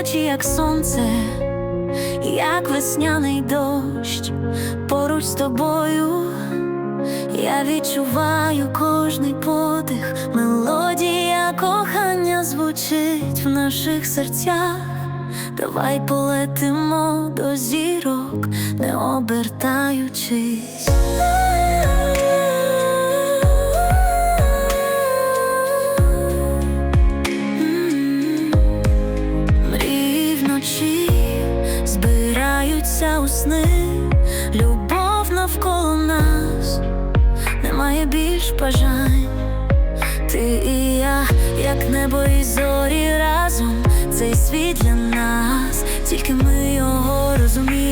очі, як сонце, як весняний дощ, поруч з тобою. Я відчуваю кожний подих, мелодія кохання звучить в наших серцях. Давай полетимо до зірок, не обертаючись. Збираються у сни, любов навколо нас, немає більш бажань. Ти і я, як небо і зорі разом, цей світ для нас, тільки ми його розуміємо.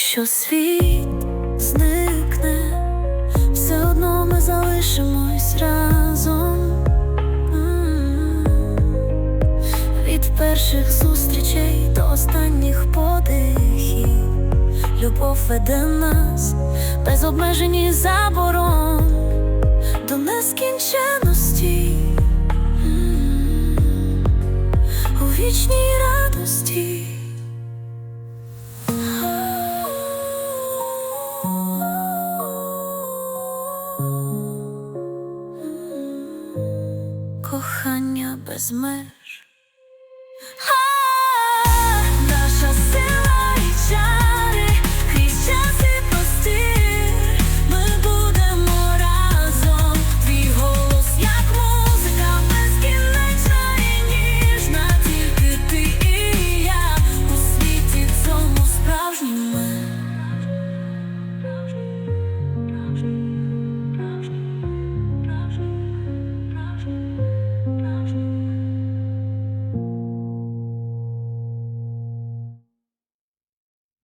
Якщо світ зникне, все одно ми залишимось разом. Від перших зустрічей до останніх подихів Любов веде нас без обмежень і заборон до нескінченності М. у вічній радості. Кохання без меж.